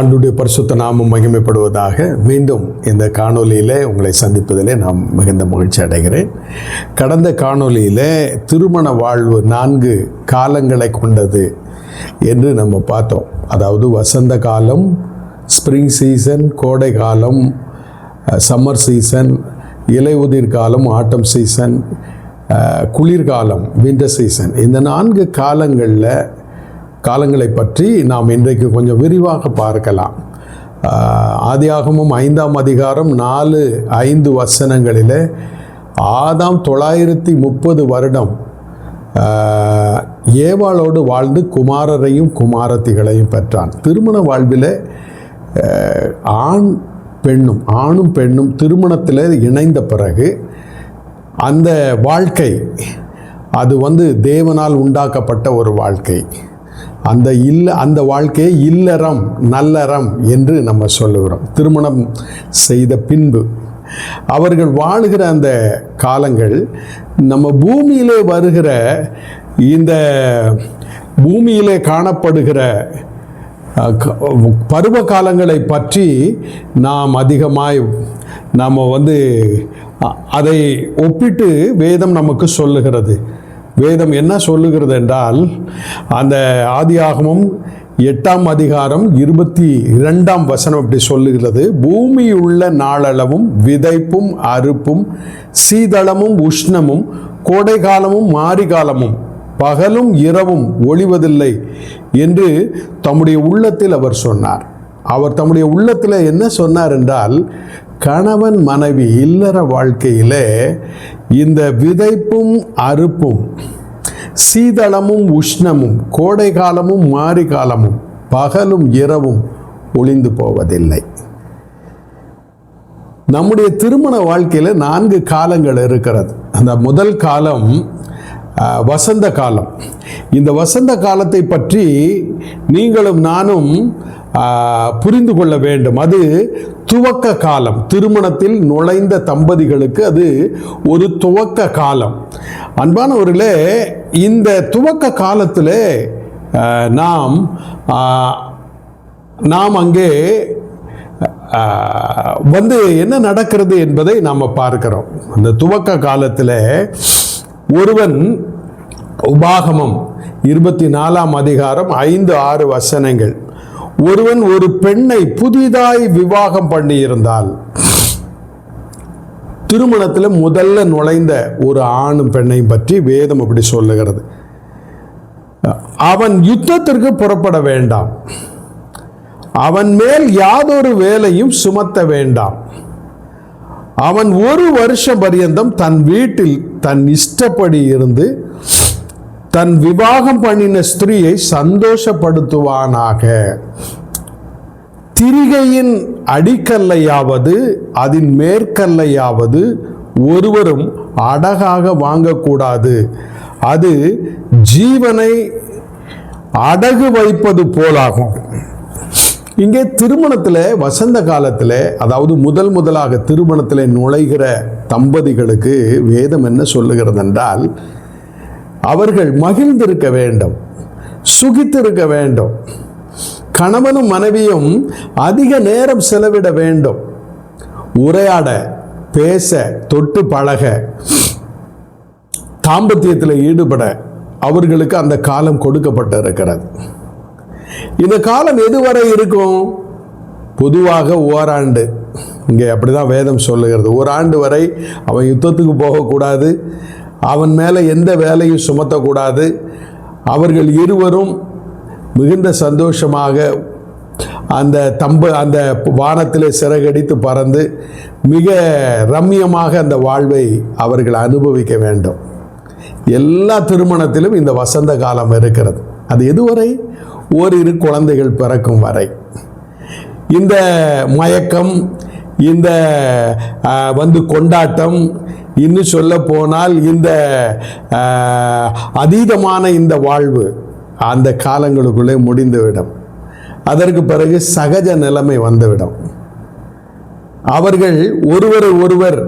ஆண்டுடைய பரிசுத்த நாமம் மகிமைப்படுவதாக மீண்டும் இந்த காணொலியில் உங்களை சந்திப்பதில் நான் மிகுந்த மகிழ்ச்சி அடைகிறேன். கடந்த காணொளியில் திருமண வாழ்வு நான்கு காலங்களை கொண்டது என்று நம்ம பார்த்தோம். அதாவது வசந்த காலம் ஸ்ப்ரிங் சீசன் கோடை காலம் சம்மர் சீசன் இலையுதிர் காலம் ஆட்டம் சீசன் குளிர்காலம் வின்டர் சீசன் இந்த நான்கு காலங்களில் காலங்களை பற்றி நாம் இன்றைக்கு கொஞ்சம் விரிவாக பார்க்கலாம். ஆதியாகமும் ஐந்தாம் அதிகாரம் நாலு ஐந்து வசனங்களில் ஆதாம் தொள்ளாயிரத்தி முப்பது வருடம் ஏவாளோடு வாழ்ந்து குமாரரையும் குமாரத்திகளையும் பெற்றான். திருமண வாழ்வில் ஆண் பெண்ணும் ஆணும் பெண்ணும் திருமணத்தில் இணைந்த பிறகு அந்த வாழ்க்கை அது வந்து தேவனால் உண்டாக்கப்பட்ட ஒரு வாழ்க்கை. அந்த இல்ல அந்த வாழ்க்கையை இல்லறம் நல்லறம் என்று நம்ம சொல்லுகிறோம். திருமணம் செய்த பின்பு அவர்கள் வாழுகிற அந்த காலங்கள் நம்ம பூமியிலே வருகிற இந்த பூமியிலே காணப்படுகிற அஹ், பருவ காலங்களை பற்றி நாம் அதிகமாய் நாம் வந்து அதை ஒப்பிட்டு வேதம் நமக்கு சொல்லுகிறது. வேதம் என்ன சொல்லுகிறது என்றால் அந்த ஆதியாகமும் எட்டாம் அதிகாரம் இருபத்தி இரண்டாம் வசனம் இப்படி சொல்லுகிறது. பூமியுள்ள நாளளவும் விதைப்பும் அறுப்பும் சீதளமும் உஷ்ணமும் கோடை காலமும் மாரி காலமும் பகலும் இரவும் ஒளிவதில்லை என்று தம்முடைய உள்ளத்தில் அவர் சொன்னார். அவர் தம்முடைய உள்ளத்தில் என்ன சொன்னார் என்றால் கணவன் மனைவி இல்லற வாழ்க்கையிலே இந்த விதைப்பும் அறுப்பும் சீதளமும் உஷ்ணமும் கோடை காலமும் மாரி காலமும் பகலும் இரவும் ஒளிந்து போவதில்லை. நம்முடைய திருமண வாழ்க்கையில் நான்கு காலங்கள் இருக்கிறது. அந்த முதல் காலம் வசந்த காலம். இந்த வசந்த காலத்தை பற்றி நீங்களும் நானும் புரிந்து கொள்ள வேண்டும். அது துவக்க காலம். திருமணத்தில் நுழைந்த தம்பதிகளுக்கு அது ஒரு துவக்க காலம். அன்பானவர்களே இந்த துவக்க காலத்தில் நாம் நாம் அங்கே வந்து என்ன நடக்கிறது என்பதை நாம் பார்க்கிறோம். அந்த துவக்க காலத்தில் ஒருவன் உபாகமம் இருபத்தி நாலாம் அதிகாரம் ஐந்து ஆறு வசனங்கள். ஒருவன் ஒரு பெண்ணை புதிதாய் விவாகம் பண்ணியிருந்தால் திருமணத்தில் முதல்ல நுழைந்த ஒரு ஆணும் பெண்ணையும் பற்றி வேதம் அப்படி சொல்லுகிறது. அவன் யுத்தத்திற்கு புறப்பட வேண்டாம். அவன் மேல் யாதொரு வேலையும் சுமத்த வேண்டாம். அவன் ஒரு வருஷம் பரியந்தம் தன் வீட்டில் தன் இஷ்டப்படி இருந்து தன் விவாகம் பண்ணின ஸ்திரீயை சந்தோஷப்படுத்துவானாக. திரிகையின் அடிக்கல்லையாவது அதன் மேற்கல்லையாவது ஒருவரும் அடகாக வாங்கக்கூடாது. அது ஜீவனை அடகு வைப்பது போலாகும். இங்கே திருமணத்தில் வசந்த காலத்தில் அதாவது முதல் முதலாக திருமணத்தில் நுழைகிற தம்பதிகளுக்கு வேதம் என்ன சொல்லுகிறது என்றால் அவர்கள் மகிழ்ந்திருக்க வேண்டும் சுகித்திருக்க வேண்டும். கணவனும் மனைவியும் அதிக நேரம் செலவிட வேண்டும். உரையாட பேச தொட்டு பழக தாம்பத்தியத்தில் ஈடுபட அவர்களுக்கு அந்த காலம் கொடுக்கப்பட்டு இருக்கிறது இந்த காலம் எதுவரை இருக்கும்? பொதுவாக ஓராண்டு. இங்கே அப்படிதான் வேதம் சொல்லுகிறது. ஓராண்டு வரை அவன் யுத்தத்துக்கு போகக்கூடாது. அவன் மேலே எந்த வேலையும் சுமத்தக்கூடாது. அவர்கள் இருவரும் மிகுந்த சந்தோஷமாக அந்த தம்பு அந்த வானத்திலே சிறகடித்து பறந்து மிக ரம்மியமாக அந்த வாழ்வை அவர்கள் அனுபவிக்க வேண்டும். எல்லா திருமணத்திலும் இந்த வசந்த காலம் இருக்கிறது. அது எதுவரை? ஓரிரு குழந்தைகள் பிறக்கும் வரை. இந்த மயக்கம் இந்த வந்து கொண்டாட்டம் இன்னும் சொல்ல போனால் இந்த அதீதமான இந்த வாழ்வு அந்த காலங்களுக்குள்ளே முடிந்துவிடும். அதற்கு பிறகு சகஜ நிலைமை வந்துவிடும். அவர்கள் ஒருவரை ஒருவர்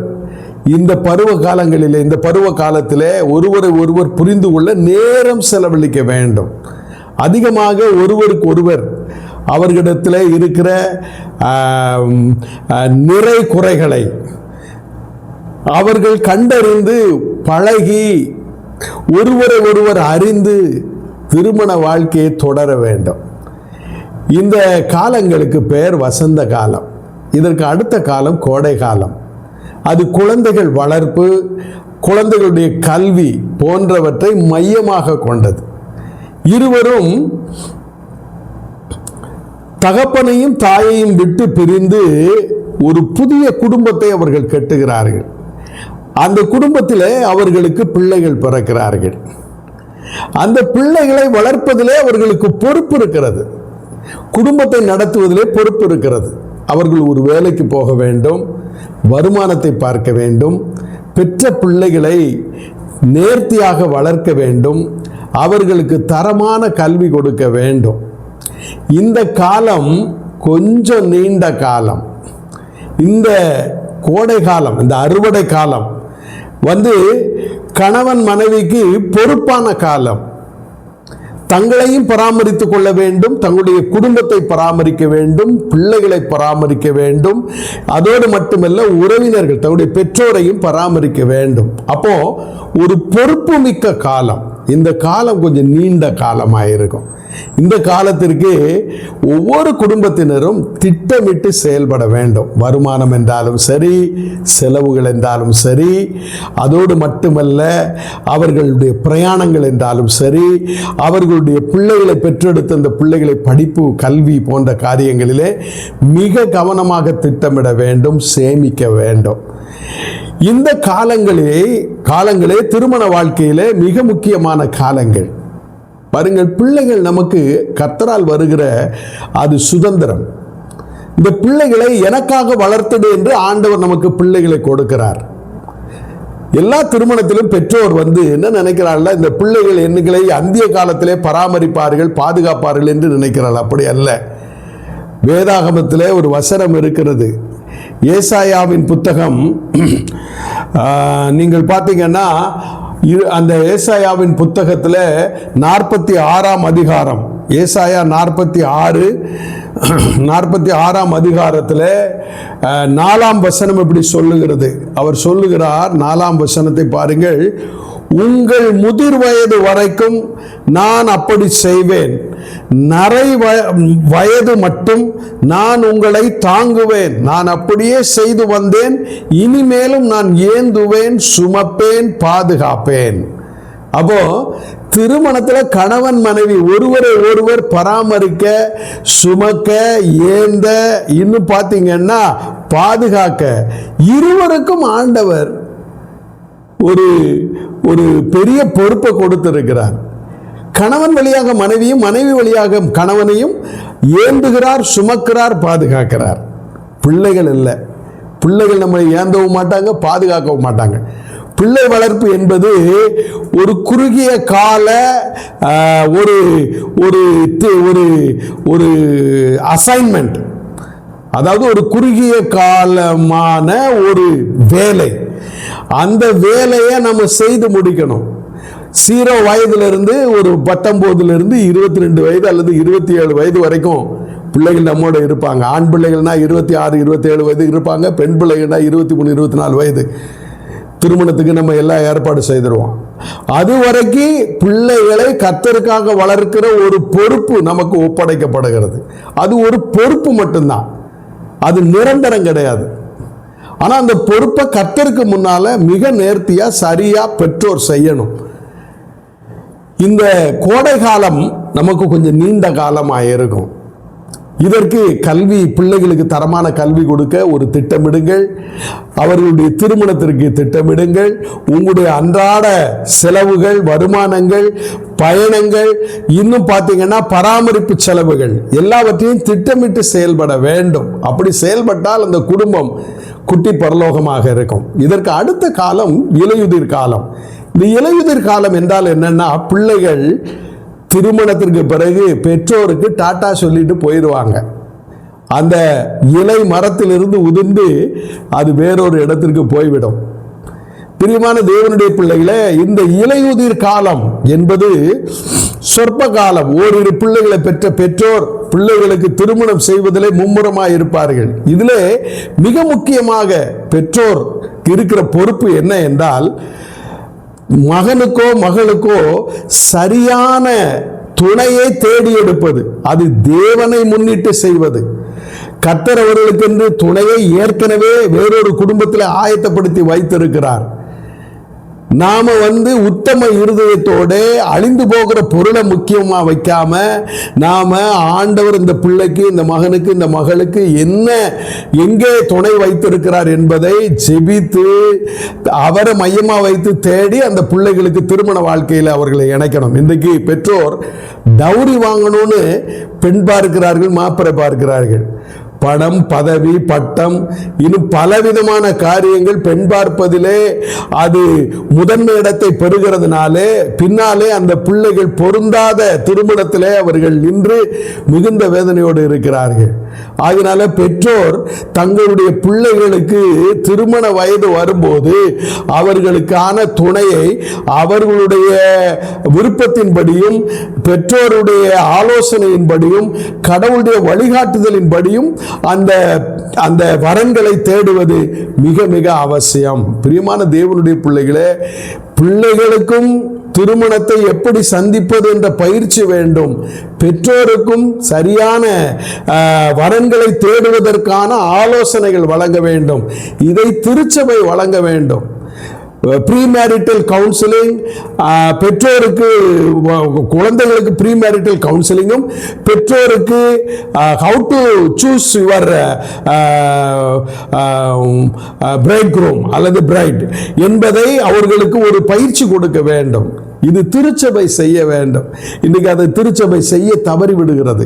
இந்த பருவ காலங்களில் இந்த பருவ காலத்தில் ஒருவரை ஒருவர் புரிந்து கொள்ள நேரம் செலவழிக்க வேண்டும். அதிகமாக ஒருவருக்கு ஒருவர் அவர்களிடத்தில் இருக்கிற நிறை குறைகளை அவர்கள் கண்டறிந்து பழகி ஒருவரை ஒருவர் அறிந்து திருமண வாழ்க்கையை தொடர வேண்டும். இந்த காலங்களுக்கு பெயர் வசந்த காலம். இதற்கு அடுத்த காலம் கோடை காலம். அது குழந்தைகள் வளர்ப்பு குழந்தைகளுடைய கல்வி போன்றவற்றை மையமாக கொண்டது. இருவரும் தகப்பனையும் தாயையும் விட்டு பிரிந்து ஒரு புதிய குடும்பத்தை அவர்கள் கட்டுகிறார்கள். அந்த குடும்பத்திலே அவர்களுக்கு பிள்ளைகள் பிறக்கிறார்கள். அந்த பிள்ளைகளை வளர்ப்பதிலே அவர்களுக்கு பொறுப்பு இருக்கிறது. குடும்பத்தை நடத்துவதிலே பொறுப்பு இருக்கிறது. அவர்கள் ஒரு வேலைக்கு போக வேண்டும் வருமானத்தை பார்க்க வேண்டும் பெற்ற பிள்ளைகளை நேர்த்தியாக வளர்க்க வேண்டும் அவர்களுக்கு தரமான கல்வி கொடுக்க வேண்டும். இந்த காலம் கொஞ்சம் நீண்ட காலம். இந்த கோடை காலம் இந்த அறுவடை காலம் வந்து கணவன் மனைவிக்கு பொறுப்பான காலம். தங்களையும் பராமரித்துக் கொள்ள வேண்டும் தங்களுடைய குடும்பத்தை பராமரிக்க வேண்டும் பிள்ளைகளை பராமரிக்க வேண்டும். அதோடு மட்டுமல்ல உறவினர்கள் தங்களுடைய பெற்றோரையும் பராமரிக்க வேண்டும். அப்போ ஒரு பொறுப்புமிக்க காலம். இந்த காலம் கொஞ்சம் நீண்ட காலமாக இருக்கும் இந்த காலத்திற்கு ஒவ்வொரு குடும்பத்தினரும் திட்டமிட்டு செயல்பட வேண்டும். வருமானம் என்றாலும் சரி செலவுகள் என்றாலும் சரி அதோடு மட்டுமல்ல அவர்களுடைய பிரயாணங்கள் என்றாலும் சரி அவர்களுடைய பிள்ளைகளை பெற்றெடுத்த அந்த பிள்ளைகளை படிப்பு கல்வி போன்ற காரியங்களிலே மிக கவனமாக திட்டமிட வேண்டும் சேமிக்க வேண்டும். இந்த காலங்களே காலங்களே திருமண வாழ்க்கையில் மிக முக்கியமான காலங்கள். பாருங்கள் பிள்ளைகள் நமக்கு கத்தரால் வருகிற அது சுதந்திரம். இந்த பிள்ளைகளை எனக்காக வளர்த்தது என்று ஆண்டவர் நமக்கு பிள்ளைகளை கொடுக்கிறார். எல்லா திருமணத்திலும் பெற்றோர் வந்து என்ன நினைக்கிறார்கள் இந்த பிள்ளைகள் எண்ணுகளை அந்திய காலத்திலே பராமரிப்பார்கள் பாதுகாப்பார்கள் என்று நினைக்கிறார்கள். அப்படி அல்ல. வேதாகமத்தில் ஒரு வசனம் இருக்கிறது. ஏசாயாவின் புத்தகம் நீங்கள் பார்த்தீங்கன்னா அந்த ஏசாயாவின் புத்தகத்தில் நாற்பத்தி ஆறாம் அதிகாரம். ஏசாயா நாற்பத்தி ஆறு நாற்பத்தி ஆறாம் அதிகாரத்தில் நாலாம் வசனம் இப்படி சொல்லுகிறது? அவர் சொல்லுகிறார் நாலாம் வசனத்தை பாருங்கள் உங்கள் முதிர் வயது வரைக்கும் நான் அப்படி செய்வேன். நரை வய- வயது மட்டும் நான் உங்களை தாங்குவேன். நான் அப்படியே செய்து வந்தேன். இனிமேலும் நான் ஏந்துவேன் சுமப்பேன் பாதுகாப்பேன். அப்போ திருமணத்தில் கணவன் மனைவி ஒருவரை ஒருவர் பராமரிக்க சுமக்க ஏந்த இன்னும் பார்த்தீங்கன்னா பாதுகாக்க இருவருக்கும் ஆண்டவர் ஒரு ஒரு பெரிய பொறுப்பை கொடுத்திருக்கிறார். கணவன் வழியாக மனைவியும் மனைவி வழியாக கணவனையும் ஏந்துகிறார் சுமக்கிறார் பாதுகாக்கிறார். பிள்ளைகள் இல்லை. பிள்ளைகள் நம்மளை ஏந்தவும் மாட்டாங்க பாதுகாக்கவும் மாட்டாங்க. பிள்ளை வளர்ப்பு என்பது ஒரு குறுகிய கால ஒரு ஒரு தி- ஒரு ஒரு அசைன்மெண்ட் அதாவது ஒரு குறுகிய காலமான ஒரு வேலை. அந்த வேலையை நம்ம செய்து முடிக்கணும். சீரோ வயதுலேருந்து ஒரு பத்தொம்போதுலேருந்து இருபத்தி ரெண்டு வயது அல்லது இருபத்தி ஏழு வயது வரைக்கும் பிள்ளைகள் நம்மோட இருப்பாங்க. ஆண் பிள்ளைகள்னா இருபத்தி ஆறு இருபத்தி ஏழு வயது இருப்பாங்க. பெண் பிள்ளைகள்னா இருபத்தி மூணு இருபத்தி நாலு வயது. திருமணத்துக்கு நம்ம எல்லாம் ஏற்பாடு செய்திருவோம். அது வரைக்கும் பிள்ளைகளை கத்தருக்காக வளர்க்கிற ஒரு பொறுப்பு நமக்கு ஒப்படைக்கப்படுகிறது. அது ஒரு பொறுப்பு மட்டும்தான். அது நிரந்தரம் கிடையாது. ஆனால் அந்த பொறுப்பை கத்தருக்கு முன்னால் மிக நேர்த்தியாக சரியாக பெற்றோர் செய்யணும். இந்த கோடை காலம் நமக்கு கொஞ்சம் நீண்ட காலமாக இருக்கும். இதற்கு கல்வி பிள்ளைகளுக்கு தரமான கல்வி கொடுக்க ஒரு திட்டமிடுங்கள். அவர்களுடைய திருமணத்திற்கு திட்டமிடுங்கள். உங்களுடைய அன்றாட செலவுகள் வருமானங்கள் பயணங்கள் இன்னும் பார்த்தீங்கன்னா பராமரிப்பு செலவுகள் எல்லாவற்றையும் திட்டமிட்டு செயல்பட வேண்டும். அப்படி செயல்பட்டால் அந்த குடும்பம் குட்டி பரலோகமாக இருக்கும். இதற்கு அடுத்த காலம் இலையுதிர் காலம். இந்த இலையுதிர் காலம் என்றால் என்னன்னா பிள்ளைகள் திருமணத்திற்கு பிறகு பெற்றோருக்கு டாட்டா சொல்லிட்டு போயிடுவாங்க. அந்த இலை மரத்திலிருந்து உதிர்ந்து அது வேறொரு இடத்திற்கு போய்விடும். பிரியமான தேவனுடைய பிள்ளைகளே இந்த இலையுதிர் காலம் என்பது சொற்ப காலம் ஓரிரு பிள்ளைகளை பெற்ற பெற்றோர் பிள்ளைகளுக்கு திருமணம் செய்வதிலே மும்முரமாக இருப்பார்கள். இதிலே மிக முக்கியமாக பெற்றோர் இருக்கிற பொறுப்பு என்ன என்றால் மகனுக்கோ மகளுக்கோ சரியான துணையை தேடி எடுப்பது அது தேவனை முன்னிட்டு செய்வது. கத்தர் அவர்களுக்கென்று துணையை ஏற்கனவே வேறொரு குடும்பத்தில் ஆயத்தப்படுத்தி வைத்திருக்கிறார். நாம வந்து உத்தம இருதயத்தோடு அழிந்து போகிற பொருளை முக்கியமாக வைக்காம நாம ஆண்டவர் இந்த பிள்ளைக்கு இந்த மகனுக்கு இந்த மகளுக்கு என்ன எங்கே துணை வைத்திருக்கிறார் என்பதை ஜெபித்து அவரை மையமாக வைத்து தேடி அந்த பிள்ளைகளுக்கு திருமண வாழ்க்கையில் அவர்களை இணைக்கணும். இன்றைக்கு பெற்றோர் டௌரி வாங்கணும்னு பெண் பார்க்கிறார்கள் மாப்பிள்ளை பார்க்கிறார்கள். பணம் பதவி பட்டம் இன்னும் பலவிதமான காரியங்கள் பெண் பார்ப்பதிலே அது முதன்மை இடத்தை பெறுகிறதுனாலே பின்னாலே அந்த பிள்ளைகள் பொருந்தாத திருமணத்திலே அவர்கள் நின்று மிகுந்த வேதனையோடு இருக்கிறார்கள். அதனால பெற்றோர் தங்களுடைய பிள்ளைகளுக்கு திருமண வயது வரும்போது அவர்களுக்கான துணையை அவர்களுடைய விருப்பத்தின்படியும் பெற்றோருடைய ஆலோசனையின்படியும் கடவுளுடைய வழிகாட்டுதலின்படியும் அந்த அந்த வரன்களை தேடுவது மிக மிக அவசியம். பிரியமான தேவனுடைய பிள்ளைகளே பிள்ளைகளுக்கும் திருமணத்தை எப்படி சந்திப்பது என்ற பயிற்சி வேண்டும். பெற்றோருக்கும் சரியான ஆஹ், வரன்களை தேடுவதற்கான ஆலோசனைகள் வழங்க வேண்டும். இதை திருச்சபை வழங்க வேண்டும். ப்ரீ மேரிட்டல் கவுன்சிலிங் பெற்றோருக்கு குழந்தைகளுக்கு ப்ரீ மேரிட்டல் கவுன்சிலிங்கும் பெற்றோருக்கு how to choose your bride groom அல்லது பிரைட் என்பதை அவர்களுக்கு ஒரு பயிற்சி கொடுக்க வேண்டும். இது திருச்சபை செய்ய வேண்டும். இன்றைக்கு அதை திருச்சபை செய்ய தவறி விடுகிறது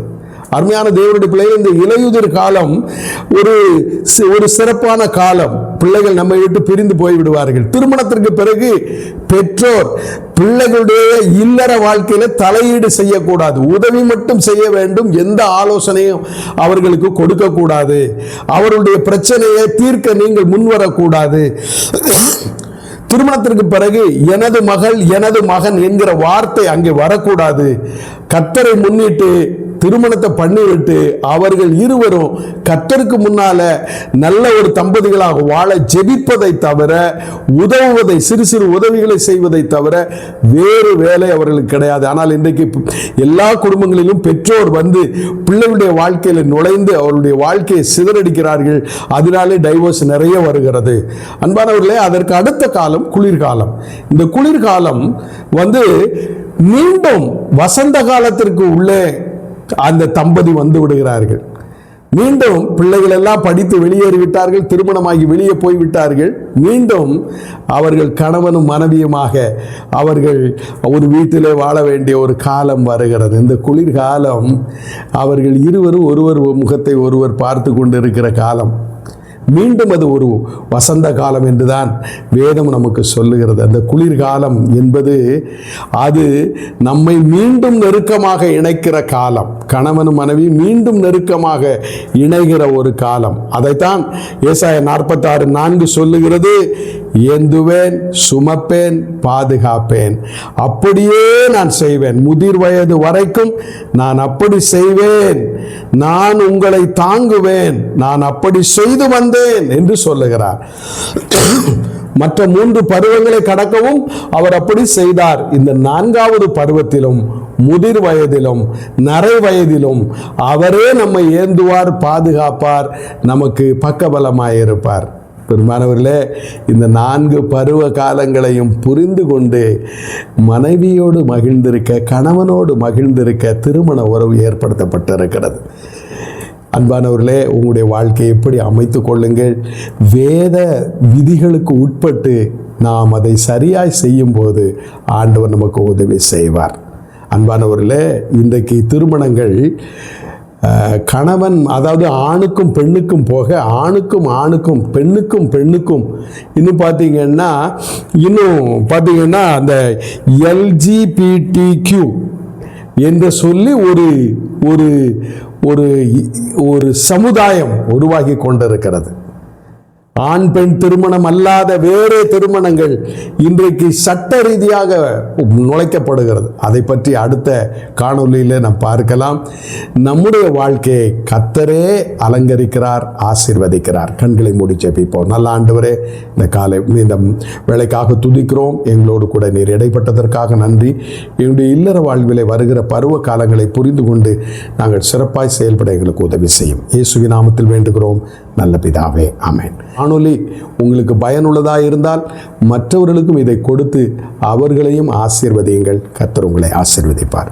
அருமையான தேவனுடைய பிள்ளைகள் இந்த இலையுதிர் காலம் ஒரு ஒரு சிறப்பான காலம். பிள்ளைகள் நம்மை விட்டு பிரிந்து போய் விடுவார்கள் திருமணத்திற்கு பிறகு பெற்றோர் பிள்ளைகளுடைய இல்லற வாழ்க்கையில தலையீடு செய்யக்கூடாது. உதவி மட்டும் செய்ய வேண்டும். எந்த ஆலோசனையும் அவர்களுக்கு கொடுக்கக்கூடாது. அவருடைய பிரச்சனையை தீர்க்க நீங்கள் முன்வரக்கூடாது. திருமணத்திற்கு பிறகு எனது மகள் எனது மகன் என்கிற வார்த்தை அங்கே வரக்கூடாது. கத்தரை முன்னிட்டு திருமணத்தை பண்ணிவிட்டு அவர்கள் இருவரும் கத்தருக்கு முன்னால நல்ல ஒரு தம்பதிகளாக வாழ ஜெபிப்பதை தவிர உதவுவதை சிறு சிறு உதவிகளை செய்வதை தவிர வேறு வேலை அவர்களுக்கு கிடையாது. ஆனால் இன்றைக்கு எல்லா குடும்பங்களிலும் பெற்றோர் வந்து பிள்ளைகளுடைய வாழ்க்கையில் நுழைந்து அவருடைய வாழ்க்கையை சிதறடிக்கிறார்கள். அதனாலே டைவோர்ஸ் நிறைய வருகிறது. அன்பானவர்களே அதற்கு அடுத்த காலம் குளிர்காலம். இந்த குளிர்காலம் வந்து மீண்டும் வசந்த காலத்திற்கு உள்ளே அந்த தம்பதி வந்து விடுகிறார்கள். மீண்டும் பிள்ளைகள் எல்லாம் படித்து வெளியேறி விட்டார்கள் திருமணமாகி வெளியே போய் விட்டார்கள். மீண்டும் அவர்கள் கணவனும் மனைவியுமாக அவர்கள் ஒரு வீட்டிலே வாழ வேண்டிய ஒரு காலம் வருகிறது. இந்த குளிர்காலம் அவர்கள் இருவரும் ஒருவர் முகத்தை ஒருவர் பார்த்து கொண்டிருக்கிற காலம். மீண்டும் அது ஒரு வசந்த காலம் என்றுதான் வேதம் நமக்கு சொல்லுகிறது. அந்த குளிர்காலம் என்பது அது நம்மை மீண்டும் நெருக்கமாக இணைக்கிற காலம். கணவன் மனைவி மீண்டும் நெருக்கமாக இணைகிற ஒரு காலம். அதைத்தான் ஏசாய நாற்பத்தாறு நான்கு சொல்லுகிறது ஏந்துவேன் சுமப்பேன் பாதுகாப்பேன். அப்படியே நான் செய்வேன். முதிர் வயது வரைக்கும் நான் அப்படி செய்வேன். நான் உங்களை தாங்குவேன் நான் அப்படி செய்து வந்தேன் என்று சொல்லுகிறார். மற்ற மூன்று பருவங்களை கடக்கவும் அவர் அப்படி செய்தார். இந்த நான்காவது பருவத்திலும் முதிர் வயதிலும் நரை வயதிலும் அவரே நம்மை ஏந்துவார் பாதுகாப்பார் நமக்கு பக்கபலமாயிருப்பார். பெருமானவர்களே இந்த நான்கு பருவ காலங்களையும் புரிந்து கொண்டு மனைவியோடு மகிழ்ந்திருக்க கணவனோடு மகிழ்ந்திருக்க திருமண உறவு ஏற்படுத்தப்பட்டிருக்கிறது. அன்பானவர்களே உங்களுடைய வாழ்க்கையை எப்படி அமைத்து கொள்ளுங்கள்? வேத விதிகளுக்கு உட்பட்டு நாம் அதை சரியாய் செய்யும்போது ஆண்டவர் நமக்கு உதவி செய்வார். அன்பானவர்களே இன்றைக்கு திருமணங்கள் கணவன் அதாவது ஆணுக்கும் பெண்ணுக்கும் போக ஆணுக்கும் ஆணுக்கும் பெண்ணுக்கும் பெண்ணுக்கும் இன்னும் பார்த்தீங்கன்னா இன்னும் பார்த்தீங்கன்னா அந்த எல்ஜிபிடி என்று சொல்லி ஒரு ஒரு ஒரு ஒரு சமுதாயம் உருவாகி கொண்டிருக்கிறது. ஆண் பெண் திருமணம் அல்லாத வேறு திருமணங்கள் இன்றைக்கு சட்ட ரீதியாக நுழைக்கப்படுகிறது. அதை பற்றி அடுத்த காணொலியில் நாம் பார்க்கலாம். நம்முடைய வாழ்க்கையை கத்தரே அலங்கரிக்கிறார் ஆசிர்வதிக்கிறார். கண்களை மூடி ஜெபிப்போம். நல்ல ஆண்டவரே இந்த காலை இந்த வேலைக்காக துதிக்கிறோம். எங்களோடு கூட நீர் இடைப்பட்டதற்காக நன்றி. என்னுடைய இல்லற வாழ்விலே வருகிற பருவ காலங்களை புரிந்து கொண்டு நாங்கள் சிறப்பாய் செயல்பட எங்களுக்கு உதவி செய்யும். இயேசுவி நாமத்தில் வேண்டுகிறோம். நல்ல பிதாவே அமேன் வானொலி உங்களுக்கு பயனுள்ளதாக இருந்தால் மற்றவர்களுக்கும் இதை கொடுத்து அவர்களையும் ஆசீர்வதியுங்கள். கத்தர் உங்களை ஆசீர்வதிப்பார்.